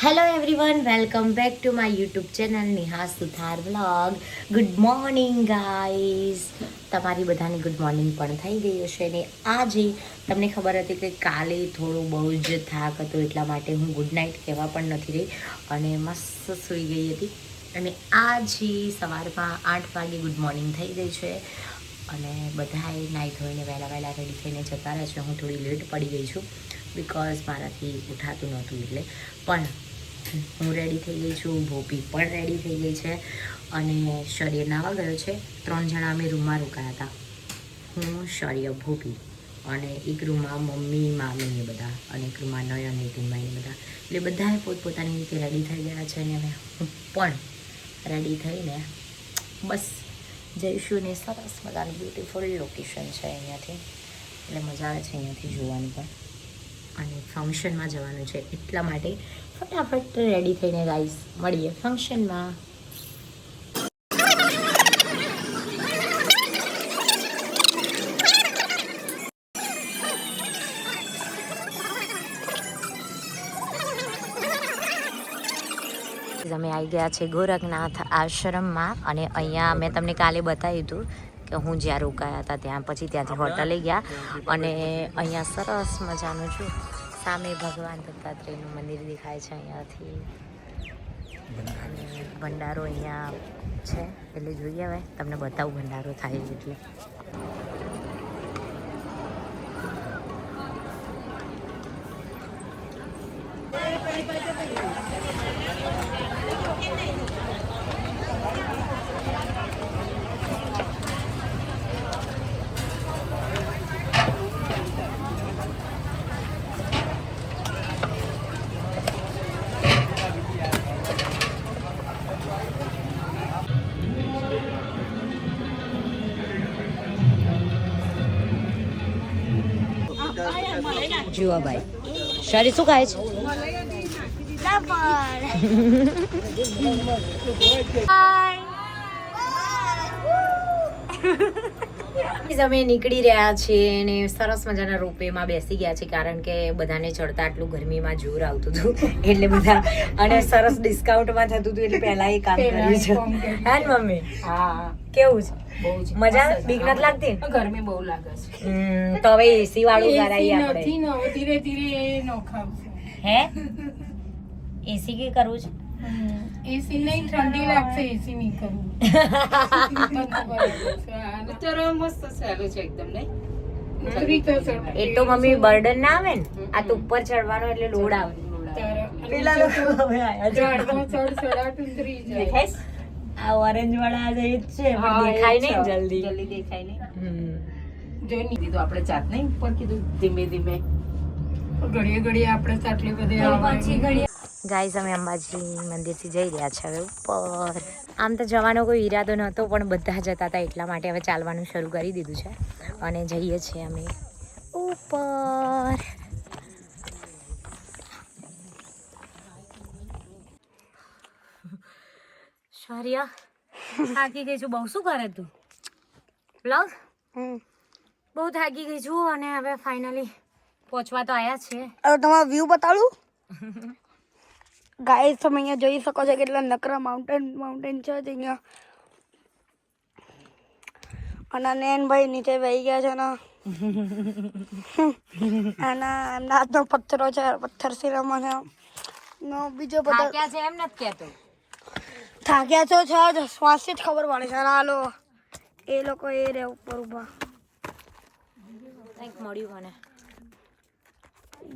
Hello everyone welcome back to my YouTube channel Niha Suthar vlog good morning guys તમારી બધાની good morning પણ થઈ ગઈ હશે ને આજે તમને ખબર હતી કે કાલે થોડું બહુ જ થાક હતો, એટલા માટે હું ગુડ નાઇટ કહેવા પણ નથી રહી અને મસ્ત સૂઈ ગઈ હતી. અને આજે સવારમાં આઠ વાગે ગુડ મોર્નિંગ થઈ ગઈ છે અને બધાએ નાહી ધોઈને વહેલા વહેલા રેડી થઈને જતા રહે છે. હું થોડી લેટ પડી ગઈ છું બિકોઝ મારાથી ઉઠાતું નહોતું એટલે. પણ હું રેડી થઈ ગઈ છું, ભોપી પણ રેડી થઈ ગઈ છે અને શરીર નાવા ગયો છે. ત્રણ જણા અમે રૂમમાં રોકાયા હતા. હું શૌર્ય ભોપી અને એક રૂમમાં મમ્મી, મામી એ બધા અને એક રૂમમાં નયન નીતિનભાઈ એ બધા. એટલે બધાએ પોતપોતાની રીતે રેડી થઈ ગયા છે અને અમે હું પણ રેડી થઈને બસ જઈશું ને સરસ મજાનું બ્યુટીફુલ લોકેશન છે અહીંયાથી. એટલે મજા આવે છે અહીંયાથી જોવાની પણ. અને ફંક્શનમાં જવાનું છે એટલા માટે ફટાફટ રેડી થઈને ગાઈસ મળીએ ફંક્શનમાં અમે આવી ગયા છે ગોરખનાથ આશ્રમમાં અને અહીંયા મેં તમને કાલે બતાવ્યું હતું કે હું જ્યાં રોકાયા હતા ત્યાં, પછી ત્યાંથી હોટલે ગયા અને અહીંયા સરસ મજાનું છું. સામે ભગવાન દત્તાત્રેયનું મંદિર દેખાય છે અહીંયાથી. ભંડારો અહીંયા છે. એટલે જોઈએ હવે, તમને બતાવું ભંડારો થાય એટલે. જુઓ ભાઈ શરી શું ખાય છે? અમે નીકળી રહ્યા છીએ અને સરસ મજાના રૂપેમાં બેસી ગયા છે કારણ કે બધાને ચડતા આટલું ગરમીમાં જોર આવતું હતું. એટલે બધા અને સરસ ડિસ્કાઉન્ટમાં થતું હતું એટલે પહેલા એ કામ કર્યું છે. હા ને મમ્મી? હા. કેવું છે? મજા? બીક નથી લાગતી? ગરમી બહુ લાગે છે. તો હવે એસી વાળું કરાવીએ AC આપણે. ધીરે ધીરે હે? એસી કે કરવું છે? એસી નહીં ઠંડી લાગશે એસી નહીં કરવું અત્યારે મસ્ત ચાલે છે એકદમ નહીં? એ તો મમ્મી બર્ડન ના આવે ને? આ તો ઉપર ચડવાનો એટલે લોડ આવે. પેલા લોકો હવે આયા? આ ઓરેન્જ વાળા જે જ છે દેખાય નહીં જલ્દી. જલ્દી દેખાય નહીં. હમ. જોઈ નહીં દીધું આપણે ચાટ નહીં? ઉપર કીધું ધીમે ધીમે. ઘડીએ ઘડીએ આપણે સાચવી બધી પાછી બધી ગાઈઝ અમે અંબાજી મંદિરથી જઈ રહ્યા છે હવે ઉપર. આમ તો જવાનો કોઈ ઈરાદો નહોતો પણ બધા જતા હતા એટલા માટે હવે ચાલવાનું શરૂ કરી દીધું છે. અને જઈએ છીએ અમે ઉપર. શૌર્ય થાકી ગઈ છું. બહુ શું કરે તું? બ્લોગ? બહુ થાકી ગઈ છું અને હવે ફાઇનલી પહોંચવા તો આવ્યા છીએ હવે તમારો વ્યૂ બતાડું? ગાઈસ તમે અહીંયા જોઈ શકો છો કેટલા નકરા માઉન્ટેન માઉન્ટેન છે અહીંયા. અને નેનભાઈ નીચે વહી ગયા છે ને. અને એમના હાથનો પથ્થરો છે પથ્થર શિરામાં છે. નો બીજો બધા ક્યાં છે એમ નથી કહેતો. થાક્યા છે જ શ્વાસથી જ ખબર પડે છે. હાલો એ લોકો એ રે ઉપર ઊભા. કંઈક મળ્યું મને.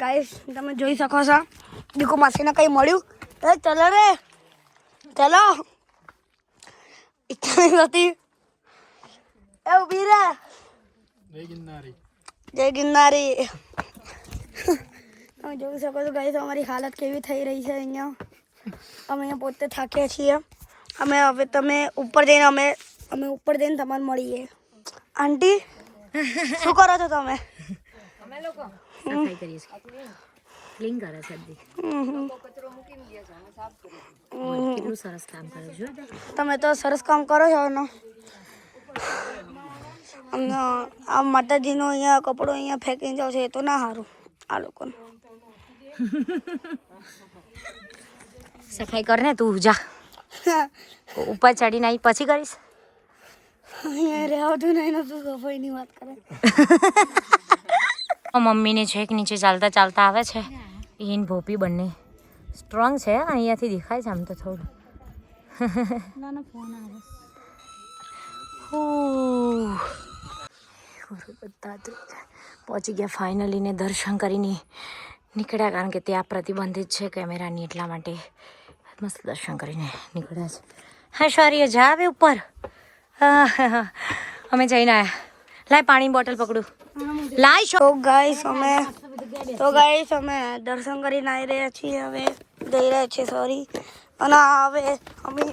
ગાઈસ તમે જોઈ શકો છો. દીકુ માસીને કંઈ મળ્યું? એ ચલો રે. ચલો. ઈચ્છા નહીં થતી. એ ઊભી રે. જય ગિરનારી. તમે જોઈ શકો છો ગાઈસ અમારી હાલત કેવી થઈ રહી છે અહીંયા. અમે અહીંયા પોતે થાક્યા છીએ. અમે હવે તમે ઉપર જઈને અમે અમે ઉપર જઈને તમને મળીએ. આંટી શું કરો છો તમે? સફાઈ કરી છે ક્લીન કરે છે. કેટલું સરસ કામ કરે છે? તમે તો સરસ કામ કરો છો ને આ માતાજીનો અહીંયા કપડો અહીંયા ફેંકીને જાવ છે એ તો ના સારું આ લોકોને. સફાઈ કર ને તું જા. ઉપર ચડીને આવી પછી કરીશ? અહીંયા રહેવાતું નહીં તું સફાઈની વાત કરે. મમ્મીને છેક નીચે ચાલતા ચાલતા આવે છે. ઈન ભોપી બંને સ્ટ્રોંગ છે અહીંયાથી દેખાય છે આમ તો થોડું. દત્તાત્રેય. પહોંચી ગયા ફાઇનલી ને દર્શન કરીને નીકળ્યા કારણ કે ત્યાં પ્રતિબંધિત છે કેમેરાની એટલા માટે. મસ્ત દર્શન કરીને નીકળ્યા છે. હા સોરી જા આવે ઉપર. અમે જઈને આવ્યા લાય પાણી બોટલ પકડું. લાય શો તો ગાઈસ અમે તો ગાઈસ અમે દર્શન કરીને આવી રહ્યા છીએ હવે. જઈ રહ્યા છીએ સોરી અને હવે અમે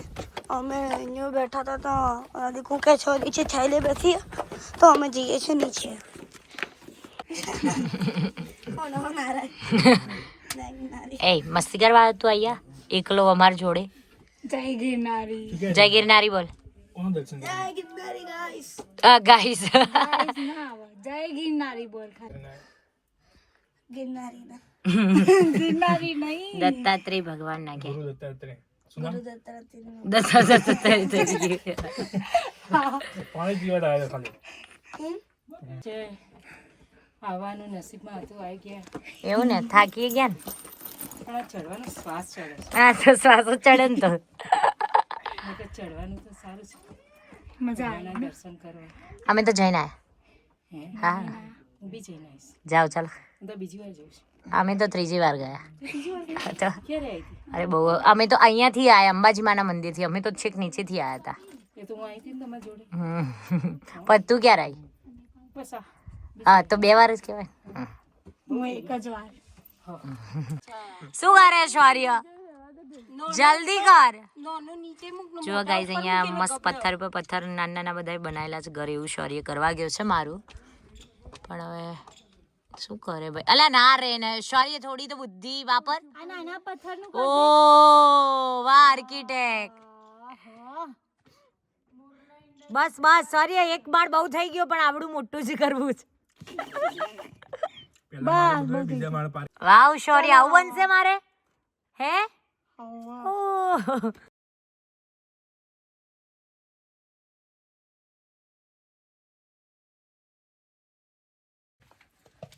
અમે અહીંયા બેઠા હતા તો દીકુ કે છો નીચે છાયલે બેસી તો અમે જઈએ છીએ નીચે. એ મસ્તી કરવા તું અહીંયા? એકલો અમાર જોડે? જય ગિરનારી. જય ગિરનારી બોલ. જય ગિરનારી ગાઈસ ગાઈસ જય ગિરનારી બોલ ગિરનારી. ના. ગિરનારી નહીં. દત્તાત્રેય ભગવાન ના કે ગુરુ દત્તાત્રેય દત્તાત્રેય. પાણી પીવા આવ્યા ખાલી. જે આવવાનું નસીબમાં હતું આવી ગયા. એવું ને? થાકી ગયા ને? આ ચડવાનો શ્વાસ ચડે તો શ્વાસ ચડે ને તો. ચડવાનું તો સારું છે. મજા ભગવાનના દર્શન કરવા. અમે તો જઈને આવ્યા હે? હા. હું બી જઈને આવીશ. જાઓ ચાલો. હું તો બીજી વાર જઈશ અમે તો ત્રીજી વાર ગયા. તો ક્યારે આવી હતી? અરે બહુ અમે તો અહીંયાથી આવ્યા અંબાજી માના મંદિરથી. અમે તો છેક નીચેથી આવ્યા હતા. એ તો હું આવી હતી ને તમારી જોડે. હમ. પણ તું ક્યારે આવી બસ આ. હા તો બે વાર જ કહેવાય. હમ. હું એક જ વાર. શું કરે શૌર્ય જલ્દી કર. જો ગાઈઝ અહીંયા મસ્ત પથ્થર પર પથ્થર નાના નાના બધા બનાવેલા છે ઘરે એવું શૌર્ય કરવા ગયો છે મારું. પણ હવે શું કરે ભાઈ? અલા ના રે ને શૌર્ય થોડી તો બુદ્ધિ વાપર. ઓ વાહ આર્કિટેક્ટ બસ બસ સોરી એક બાળ બહુ થઈ ગયો પણ આવડું મોટું જ કરવું છે. વાવ શૌર્ય આવું બનશે મારે? હે? ઓહ.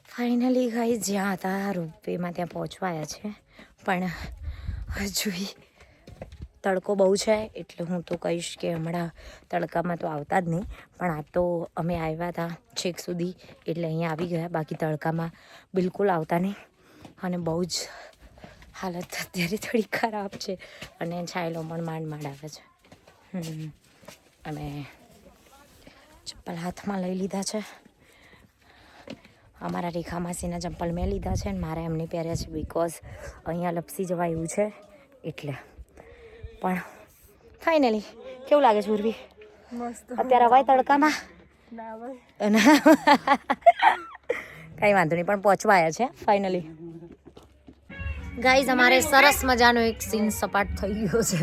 ફાઇનલી ગાઈ જ્યાં હતા રોપવેમાં ત્યાં પહોંચવાયા છે. પણ હજુ તડકો બહુ છે એટલે હું તો કહીશ કે હમણાં તડકામાં તો આવતા જ નહીં. પણ આ તો અમે આવ્યા હતા છેક સુધી એટલે અહીંયા આવી ગયા. બાકી તડકામાં બિલકુલ આવતા નહીં. અને બહુ જ હાલત અત્યારે થોડી ખરાબ છે અને છાયલો પણ માંડ માંડ આવે છે. અમે ચપ્પલ હાથમાં લઈ લીધા છે. અમારા રેખા માસીના ચંપલ મેં લીધા છે અને મારે એમને પહેર્યા છે બિકોઝ અહીંયા લપસી જવા એવું છે એટલે. પણ ફાઇનલી કેવું લાગે છે ઉર્વી? અત્યારે હવાય તડકામાં? અને કંઈ વાંધો નહીં પણ પહોંચવા આવ્યા છે ફાઇનલી ગાઈઝ અમારે સરસ મજાનો એક સીન સપાટ થઈ ગયો છે.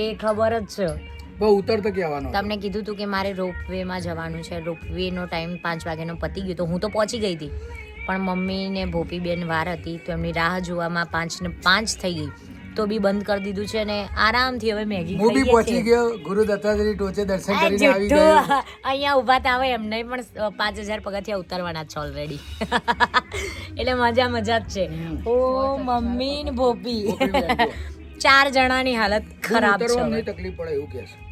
એ ખબર જ છે. બહુ ઉતરતો કહેવાનો તમને કીધું હતું કે મારે રોપવેમાં જવાનું છે. રોપવેનો ટાઈમ પાંચ વાગ્યાનો પતી ગયો તો હું તો પહોંચી ગઈ હતી. પણ મમ્મી ને ભોપીબેન વાર હતી તો એમની રાહ જોવામાં પાંચ ને પાંચ થઈ ગઈ. તો બી બંધ કરી દીધું છે ને આરામથી હવે મેગી હું બી પહોંચી ગયો ગુરુ દત્તાત્રેય ટોચે દર્શન કરીને આવી ગયો. અહીંયા ઊભા તા હવે એમને પણ પાંચ હજાર પગથિયા ઉતારવાના છે ઓલરેડી એટલે મજા મજા જ છે. ઓ મમ્મી ને ભોપી. ચાર જણાની હાલત ખરાબ છે તકલીફ પડે એવું કે છે.